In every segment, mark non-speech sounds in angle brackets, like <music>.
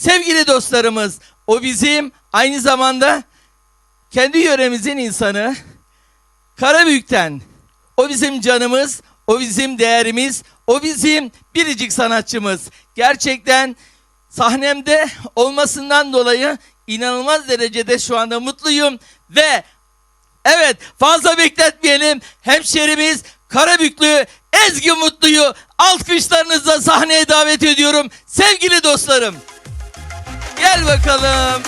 Sevgili dostlarımız, o bizim aynı zamanda kendi yöremizin insanı. Karabük'ten. O bizim canımız, o bizim değerimiz, o bizim biricik sanatçımız. Gerçekten sahnemde olmasından dolayı inanılmaz derecede şu anda mutluyum ve evet fazla bekletmeyelim hemşerimiz Karabüklü Ezgi Mutlu'yu alkışlarınızla sahneye davet ediyorum sevgili dostlarım. Gel bakalım.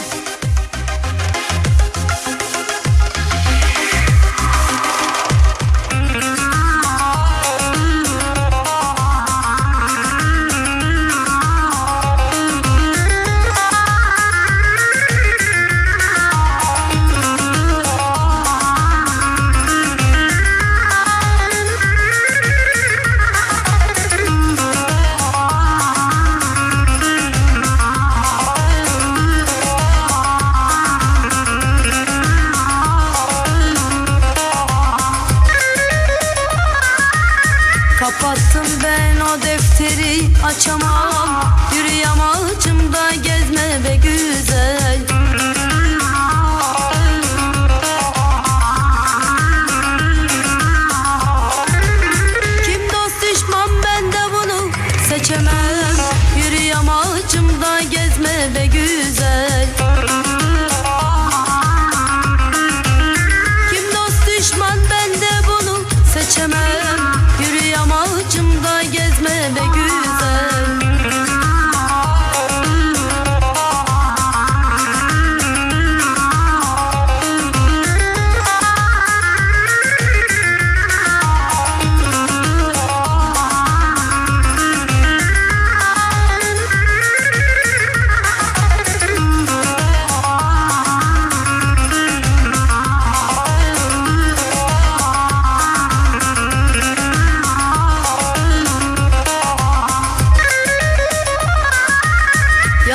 Açamam Yürüyem ağacımda gezme be güzel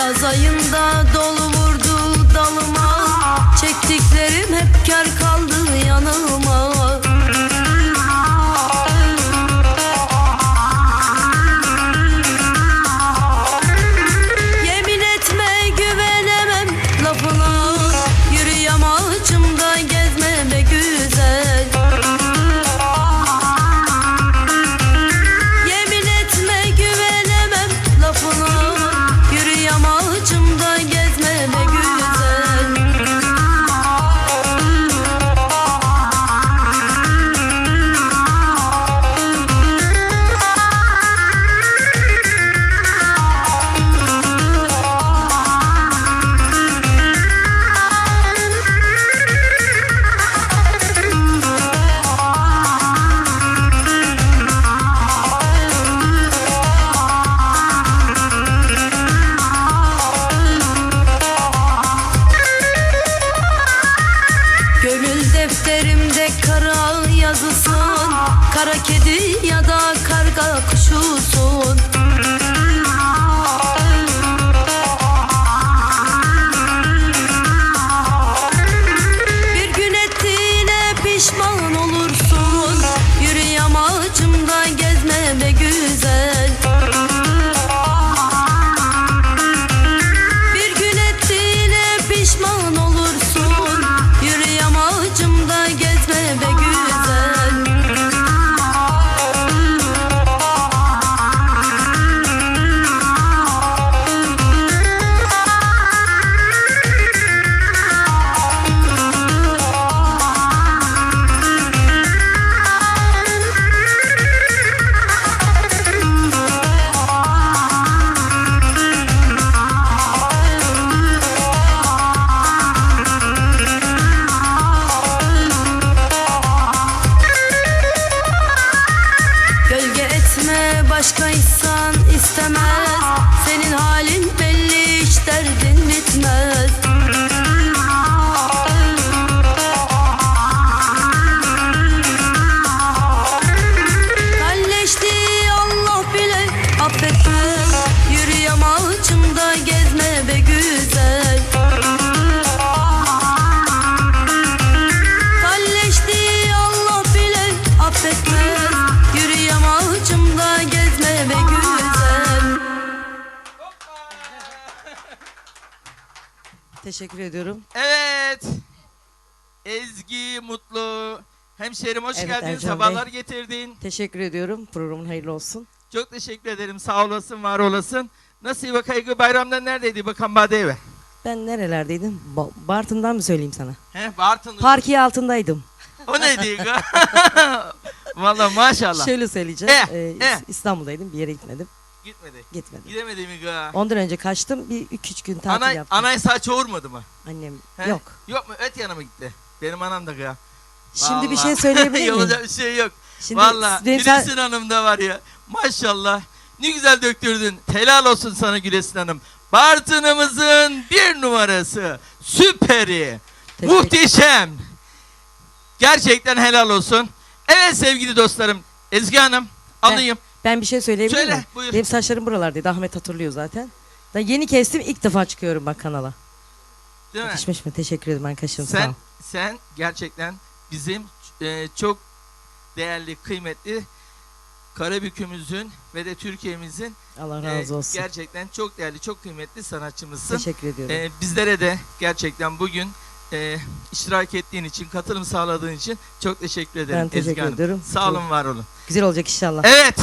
Yaz ayında dolu vurdu dalıma. Çektiklerim hep kar kaldı yanıma Kara kedi ya da başkaysan istemem Teşekkür ediyorum. Evet. Ezgi Mutlu. Hemşerim hoş Evet, geldin. Ercan Sabahlar Bey. getirdin. Teşekkür ediyorum. Programın hayırlı olsun. Çok teşekkür ederim. Sağ olasın, var olasın. Nasıl İva Kaygı bayramda neredeydi Bakan Badeve? Ben nerelerdeydim? Ba- Bartın'dan mı söyleyeyim sana? He, Bartın. Parkiye altındaydım. O neydi? <laughs> Valla maşallah. Şöyle söyleyeceğim. Eh, Ee, eh. İstanbul'daydım. Bir yere gitmedim. Gitmedi. Gitmedim. Gidemedi mi ga? Ondan önce kaçtım. Bir iki üç gün tatil Anay, yaptım. anay sağ çoğurmadı mı? Annem He? yok. Yok mu? Öt yana mı gitti? Benim anam da ga. Şimdi bir şey söyleyebilir <laughs> miyim? Yapacak bir şey yok. Şimdi Valla Gülesin Hanım da var ya. Maşallah. Ne güzel döktürdün. Helal olsun sana Gülesin Hanım. Bartın'ımızın bir numarası. Süperi. Teşekkür- Muhteşem. Gerçekten helal olsun. Evet sevgili dostlarım. Ezgi Hanım alayım. Ben bir şey söyleyebilir Söyle, miyim? buyur. Benim saçlarım buralardaydı. Ahmet hatırlıyor zaten. Da yeni kestim. ilk defa çıkıyorum bak kanala. Değil mi? Yakışmış mı? Teşekkür ederim arkadaşım. Sağ Sen ol. sen gerçekten bizim e, çok değerli, kıymetli Karabük'ümüzün ve de Türkiye'mizin Allah e, razı olsun. gerçekten çok değerli, çok kıymetli sanatçımızsın. Teşekkür ediyorum. E, bizlere de gerçekten bugün e, iştirak ettiğin için, katılım sağladığın için çok teşekkür ederim Ben teşekkür Ezgi Hanım. ediyorum. Sağ olun, var olun. Güzel olacak inşallah. Evet,